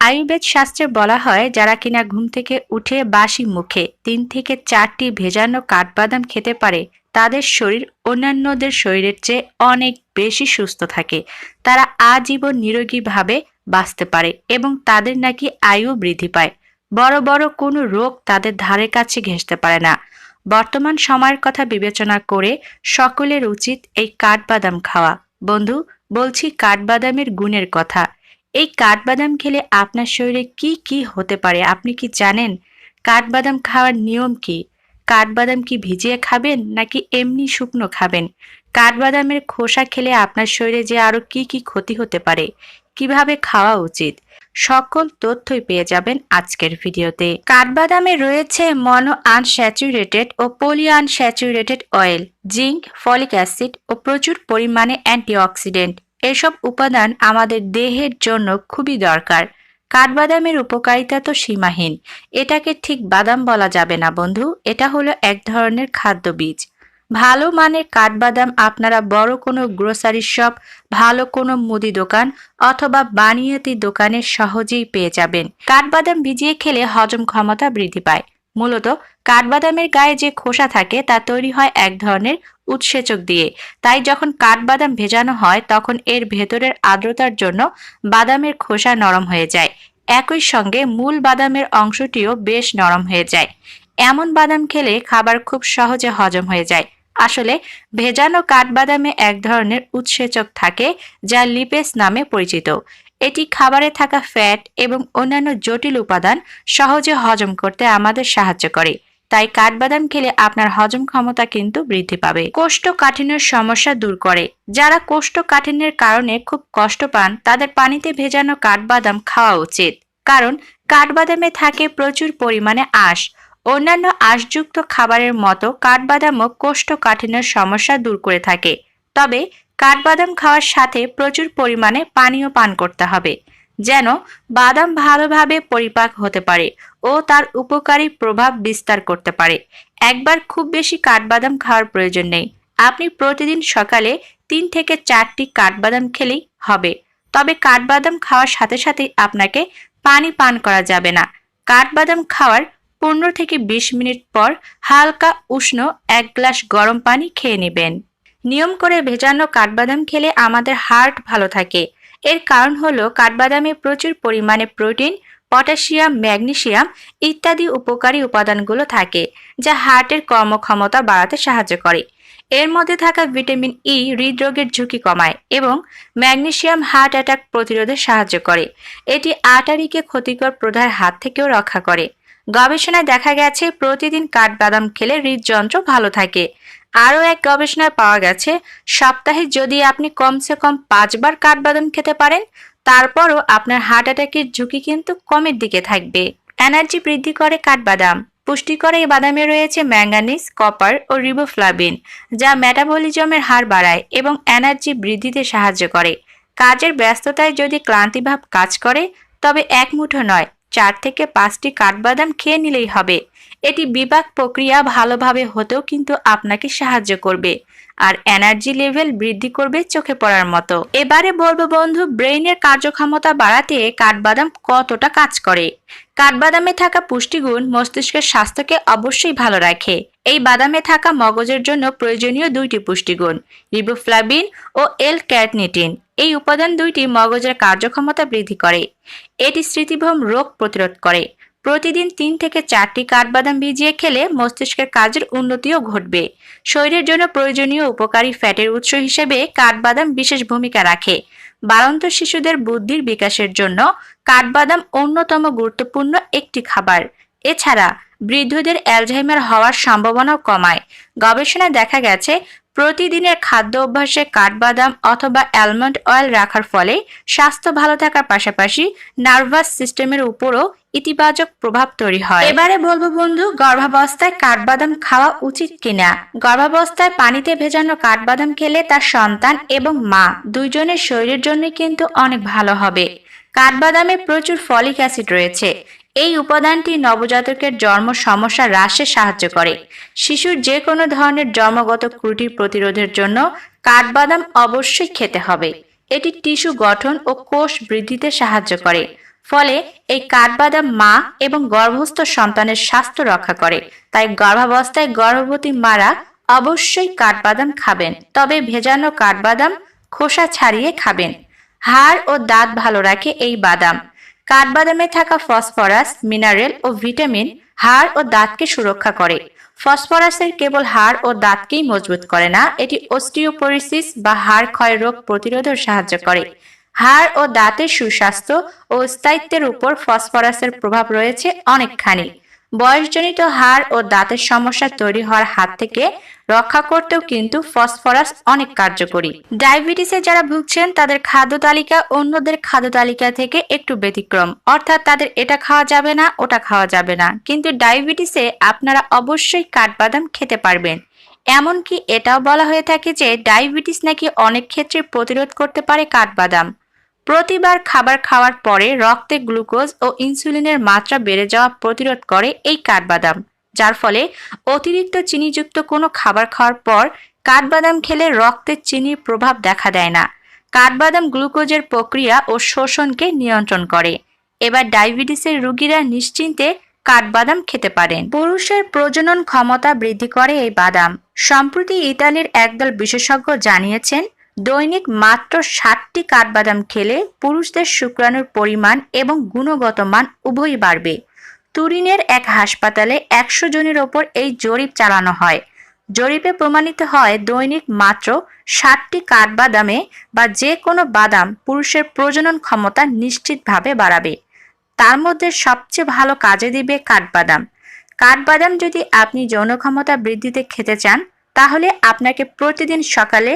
আয়ুর্বেদ শাস্ত্রে বলা হয়, যারা কিনা ঘুম থেকে উঠে বাসি মুখে তিন থেকে চারটি ভেজানো কাঠবাদাম খেতে পারে, তাদের শরীর অন্যান্যদের শরীরের চেয়ে অনেক বেশি সুস্থ থাকে। তারা আজীবন নিরোগীভাবে বাঁচতে পারে এবং তাদের নাকি আয়ু বৃদ্ধি পায়। বড় বড় কোনো রোগ তাদের ধারে কাছে ঘেঁষতে পারে না। বর্তমান সময়ের কথা বিবেচনা করে সকলের উচিত এই কাঠবাদাম খাওয়া। বন্ধু, বলছি কাঠবাদামের গুণের কথা। এই কাঠবাদাম খেলে আপনার শরীরে কি কি হতে পারে? আপনি কি জানেন? কাঠবাদাম খাওয়ার নিয়ম কি? কাঠবাদাম কি ভিজিয়ে খাবেন নাকি এমনি শুকনো খাবেন? কাঠবাদামের খোসা খেলে আপনার শরীরে যে আরও কি কি ক্ষতি হতে পারে? কীভাবে খাওয়া উচিত? সকল তথ্যই পেয়ে যাবেন আজকের ভিডিওতে। কাঠবাদামে রয়েছে মনো আনস্যাচুরেটেড ও poly unsaturated oil, zinc, folic acid ও প্রচুর পরিমাণে অ্যান্টিঅক্সিডেন্ট। এসব উপাদান আমাদের দেহের জন্য খুবই দরকার। কাঠবাদামের উপকারিতা তো সীমাহীন। এটাকে ঠিক বাদাম বলা যাবে না বন্ধু, এটা হলো এক ধরনের খাদ্য বীজ। ভালো মানের কাঠবাদাম আপনারা বড় কোনো গ্রোসারি শপ, ভালো কোনো মুদি দোকান অথবা বানিয়াতি দোকানে সহজেই পেয়ে যাবেন। কাঠবাদাম ভিজিয়ে খেলে হজম ক্ষমতা বৃদ্ধি পায়। মূলত কাঠবাদামের গায়ে যে খোসা থাকে তা তৈরি হয় এক ধরনের উৎসেচক দিয়ে। তাই যখন কাঠবাদাম ভেজানো হয়, তখন এর ভেতরের আর্দ্রতার জন্য বাদামের খোসা নরম হয়ে যায়। একই সঙ্গে মূল বাদামের অংশটিও বেশ নরম হয়ে যায়। এমন বাদাম খেলে খাবার খুব সহজে হজম হয়ে যায়। আসলে ভেজানো কাঠবাদামে এক ধরনের উৎসেচক থাকে, যা লিপেস নামে পরিচিত। এটি খাবারে থাকা ফ্যাট এবং অন্যান্য জটিল উপাদান সহজে হজম করতে আমাদের সাহায্য করে। তাই কাঠবাদাম খেলে আপনার হজম ক্ষমতা কিন্তু বৃদ্ধি পাবে। কোষ্ঠকাঠিন্যের সমস্যা দূর করে। যারা কোষ্ঠকাঠিন্যের কারণে খুব কষ্ট পান, তাদের পানিতে ভেজানো কাঠবাদাম খাওয়া উচিত। কারণ, কাঠবাদামে থাকে প্রচুর পরিমাণে আঁশ। অন্যান্য আঁশযুক্ত খাবারের মতো কাঠবাদামও কোষ্ঠকাঠিন্যের সমস্যা দূর করে থাকে। তবে কাঠবাদাম খাওয়ার সাথে প্রচুর পরিমাণে পানীয় পান করতে হবে, যেন বাদাম ভালোভাবে পরিপাক হতে পারে ও তার উপকারী প্রভাব বিস্তার করতে পারে। একবার খুব বেশি কাঠবাদাম খাওয়ার প্রয়োজন নেই। আপনি প্রতিদিন সকালে তিন থেকে চারটি কাঠবাদাম খেলেই হবে। তবে কাঠবাদাম খাওয়ার সাথে সাথে আপনাকে পানি পান করা যাবে না। কাঠবাদাম খাওয়ার পনেরো থেকে বিশ মিনিট পর হালকা উষ্ণ এক গ্লাস গরম পানি খেয়ে নেবেন। নিয়ম করে ভেজানো কাঠবাদাম খেলে আমাদের হার্ট ভালো থাকে। এর কারণ হলো কাঠবাদামে প্রচুর পরিমাণে প্রোটিন, পটাশিয়াম ম্যাগনেসিয়াম ইত্যাদি উপকারী উপাদানগুলো থাকে, যা হার্টের কর্মক্ষমতা বাড়াতে সাহায্য করে। এর মধ্যে থাকা ভিটামিন ই হৃদরোগের ঝুঁকি কমায় এবং ম্যাগনেশিয়াম হার্ট অ্যাটাক প্রতিরোধে সাহায্য করে। এটি আটারিকে ক্ষতিকর প্রধার হাত থেকেও রক্ষা করে। গবেষণায় দেখা গেছে, প্রতিদিন কাঠবাদাম খেলে হৃদযন্ত্র ভালো থাকে আরও এক গবেষণায় পাওয়া গেছে, সপ্তাহে যদি আপনি কমসে কম পাঁচবার কাঠবাদাম খেতে পারেন, তারপরও আপনার হার্ট অ্যাটাকের ঝুঁকি কিন্তু কমের দিকে থাকবে। এনার্জি বৃদ্ধি করে কাঠবাদাম। পুষ্টিকর এই বাদামে রয়েছে ম্যাঙ্গানিজ, কপার ও রিবোফ্লাভিন, যা মেটাবলিজমের হার বাড়ায় এবং এনার্জি বৃদ্ধিতে সাহায্য করে। কাজের ব্যস্ততায় যদি ক্লান্তিভাব কাজ করে, তবে এক মুঠো নয় চার থেকে পাঁচটি কাঠবাদাম খেয়ে নিলেই হবে। এটি বিপাক প্রক্রিয়া ভালোভাবে হতেও কিন্তু আপনাকে সাহায্য করবে আর এনার্জি লেভেল বৃদ্ধি করবে চোখে পড়ার মতো। এবারে বলব বন্ধু, ব্রেইনের কার্যক্ষমতা বাড়াতে কাঠবাদাম কতটা কাজ করে? কাঠবাদামে থাকা পুষ্টিগুণ মস্তিষ্কের স্বাস্থ্যকে অবশ্যই ভালো রাখে। এই বাদামে থাকা মগজের জন্য প্রয়োজনীয় দুইটি পুষ্টিগুণ রিবোফ্লাভিন ও এল ক্যাটনিটিন এই উপাদান দুইটি মগজের কার্যক্ষমতা বৃদ্ধি করে। এটি স্মৃতিভ্রম রোগ প্রতিরোধ করে। প্রতিদিন তিন থেকে চারটি কাঠবাদাম ভিজিয়ে খেলে মস্তিষ্কের কাজের উন্নতিও ঘটবে। শরীরের জন্য প্রয়োজনীয় উপকারী ফ্যাটের উৎস হিসেবে কাঠবাদাম বিশেষ ভূমিকা রাখে। বাড়ন্ত শিশুদের বুদ্ধির বিকাশের জন্য কাঠবাদাম অন্যতম গুরুত্বপূর্ণ একটি খাবার। এছাড়া বৃদ্ধদের অ্যালঝাইমার হওয়ার সম্ভাবনাও কমায়। গবেষণায় দেখা গেছে প্রতিদিনের খাদ্য অভ্যাসে কাঠবাদাম অথবা অ্যালমন্ড অয়েল রাখার ফলে স্বাস্থ্য ভালো থাকার পাশাপাশি নার্ভাস সিস্টেমের উপরও ইতিবাচক প্রভাব তৈরি হয়। এবারে বলব বন্ধু, গর্ভাবস্থায় কাঠবাদাম খাওয়া উচিত কিনা? গর্ভাবস্থায় পানিতে ভেজানো কাঠবাদাম খেলে তার সন্তান এবং মা দুইজনের শরীরের জন্য কিন্তু অনেক ভালো হবে। কাঠবাদামে প্রচুর ফলিক অ্যাসিড রয়েছে। এই উপাদানটি নবজাতকের জন্ম সমস্যা হ্রাসে সাহায্য করে। শিশুর যে কোনো ধরনের জন্মগত ত্রুটি প্রতিরোধের জন্য কাঠবাদাম অবশ্যই খেতে হবে। এটি টিস্যু গঠন ও কোষ বৃদ্ধিতে সাহায্য করে। ফলে এই কাঠবাদাম মা এবং গর্ভস্থ সন্তানের স্বাস্থ্য রক্ষা করে। তাই গর্ভাবস্থায় গর্ভবতী মারা অবশ্যই কাঠবাদাম খাবেন। তবে ভেজানো কাঠবাদাম খোসা ছাড়িয়ে খাবেন। হাড় ও দাঁত ভালো রাখে এই বাদাম। কাঠবাদামে থাকা ফসফরাস, মিনারেল ও ভিটামিন হাড় ও দাঁতকে সুরক্ষা করে। ফসফরাসের কেবল হাড় ও দাঁতকেই মজবুত করে না, এটি অস্টিওপোরিসিস বা হাড় ক্ষয় রোগ প্রতিরোধেও সাহায্য করে। হাড় ও দাঁতের সুস্বাস্থ্য ও স্থায়িত্বের উপর ফসফরাসের প্রভাব রয়েছে অনেকখানি। বয়সজনিত হাড় ও দাঁতের সমস্যা তৈরি হওয়ার হাত থেকে রক্ষা করতেও কিন্তু ফসফরাস অনেক কার্যকরী। ডায়াবেটিসে যারা ভুগছেন, তাদের খাদ্য তালিকা অন্যদের খাদ্য তালিকা থেকে একটু ব্যতিক্রম। অর্থাৎ তাদের এটা খাওয়া যাবে না, ওটা খাওয়া যাবে না। কিন্তু ডায়াবেটিসে আপনারা অবশ্যই কাঠবাদাম খেতে পারবেন। এমনকি এটাও বলা হয়ে থাকে যে, ডায়াবেটিস নাকি অনেক ক্ষেত্রে প্রতিরোধ করতে পারে কাঠবাদাম। প্রতিবার খাবার খাওয়ার পরে রক্তে গ্লুকোজ ও ইনসুলিনের মাত্রা বেড়ে যাওয়া প্রতিরোধ করে এই কাঠবাদাম, যার ফলে অতিরিক্ত চিনিযুক্ত কোনো খাবার খাওয়ার পর কাঠবাদাম খেলে রক্তে চিনির প্রভাব দেখা দেয় না। কাঠবাদাম গ্লুকোজের প্রক্রিয়া ও শোষণকে নিয়ন্ত্রণ করে। এবার ডায়াবেটিসের রোগীরা নিশ্চিন্তে কাঠবাদাম খেতে পারেন। পুরুষের প্রজনন ক্ষমতা বৃদ্ধি করে এই বাদাম। সম্প্রতি ইতালির একদল বিশেষজ্ঞ জানিয়েছেন দৈনিক মাত্র ষাটটি কাঠবাদাম খেলে পুরুষদের শুক্রাণুর পরিমাণ এবং গুণগত মান উভয়ই বাড়বে। তুরিনের এক হাসপাতালে একশো জনের ওপর এই জরিপ চালানো হয়। জরিপে প্রমাণিত হয়, দৈনিক মাত্র ষাটটি কাঠবাদামে বা যে কোনো বাদাম পুরুষের প্রজনন ক্ষমতা নিশ্চিতভাবে বাড়াবে। তার মধ্যে সবচেয়ে ভালো কাজে দিবে কাঠবাদাম। কাঠবাদাম যদি আপনি যৌন ক্ষমতা বৃদ্ধিতে খেতে চান, তাহলে আপনাকে প্রতিদিন সকালে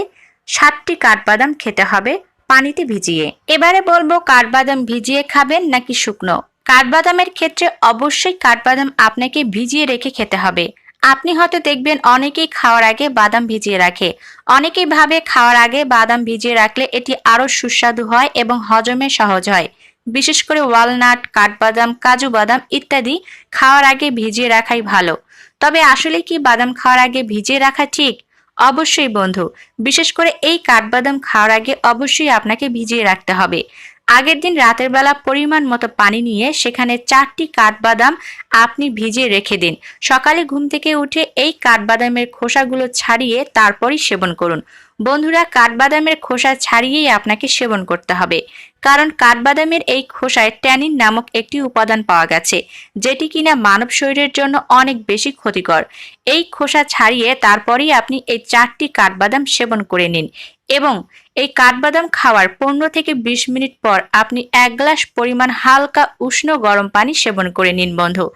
সাতটি কাঠবাদাম খেতে হবে পানিতে ভিজিয়ে। এবারে বলব কাঠবাদাম ভিজিয়ে খাবেন নাকি শুকনো? কাঠবাদামের ক্ষেত্রে অবশ্যই কাঠবাদাম আপনাকে ভিজিয়ে রেখে খেতে হবে। আপনি হয়তো দেখবেন অনেকেই খাওয়ার আগে বাদাম ভিজিয়ে রাখে। অনেকেই ভাবে খাওয়ার আগে বাদাম ভিজিয়ে রাখলে এটি আরও সুস্বাদু হয় এবং হজমে সহজ হয়। বিশেষ করে ওয়ালনাট, কাঠবাদাম, কাজু বাদাম ইত্যাদি খাওয়ার আগে ভিজিয়ে রাখাই ভালো। তবে আসলে কি বাদাম খাওয়ার আগে ভিজিয়ে রাখা ঠিক? অবশ্যই বন্ধু। বিশেষ করে এই কাঠবাদাম খাওয়ার আগে অবশ্যই আপনাকে ভিজিয়ে রাখতে হবে। আগের দিন রাতের বেলা পরিমাণ মতো পানি নিয়ে সেখানে চারটি কাঠবাদাম আপনি ভিজিয়ে রেখে দিন। সকালে ঘুম থেকে উঠে এই কাঠবাদামের খোসাগুলো ছাড়িয়ে তারপরই সেবন করুন। বন্ধুরা, কাঠবাদামের খোসা ছাড়িয়েই আপনাকে সেবন করতে হবে। কারণ কাঠবাদামের এই খোসায় ট্যানিন নামক একটি উপাদান পাওয়া গেছে, যেটি কিনা মানব শরীরের জন্য অনেক বেশি ক্ষতিকর। এই খোসা ছাড়িয়ে তারপরেই আপনি এই চারটি কাঠবাদাম সেবন করে নিন এবং এই কাঠবাদাম খাওয়ার পনেরো থেকে বিশ মিনিট পর আপনি এক গ্লাস পরিমাণ হালকা উষ্ণ গরম পানি সেবন করে নিন বন্ধু।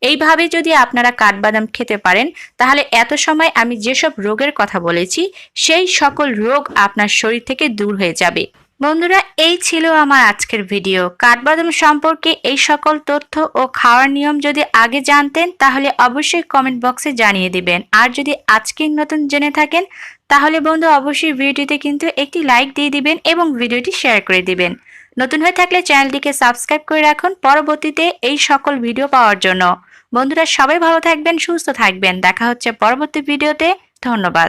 এইভাবে যদি আপনারা কাঠবাদাম খেতে পারেন, তাহলে এত সময় আমি যেসব রোগের কথা বলেছি, সেই সকল রোগ আপনার শরীর থেকে দূর হয়ে যাবে। বন্ধুরা, এই ছিল আমার আজকের ভিডিও। কাঠবাদাম সম্পর্কে এই সকল তথ্য ও খাওয়ার নিয়ম যদি আগে জানতেন, তাহলে অবশ্যই কমেন্ট বক্সে জানিয়ে দিবেন। আর যদি আজকের নতুন জেনে থাকেন, তাহলে বন্ধু অবশ্যই ভিডিওতে কিন্তু একটি লাইক দিয়ে দিবেন এবং ভিডিওটি শেয়ার করে দিবেন। নতুন হয়ে থাকলে চ্যানেলটিকে সাবস্ক্রাইব করে রাখুন পরবর্তীতে এই সকল ভিডিও পাওয়ার জন্য। বন্ধুরা, সবাই ভালো থাকবেন, সুস্থ থাকবেন। দেখা হচ্ছে পরবর্তী ভিডিওতে। ধন্যবাদ।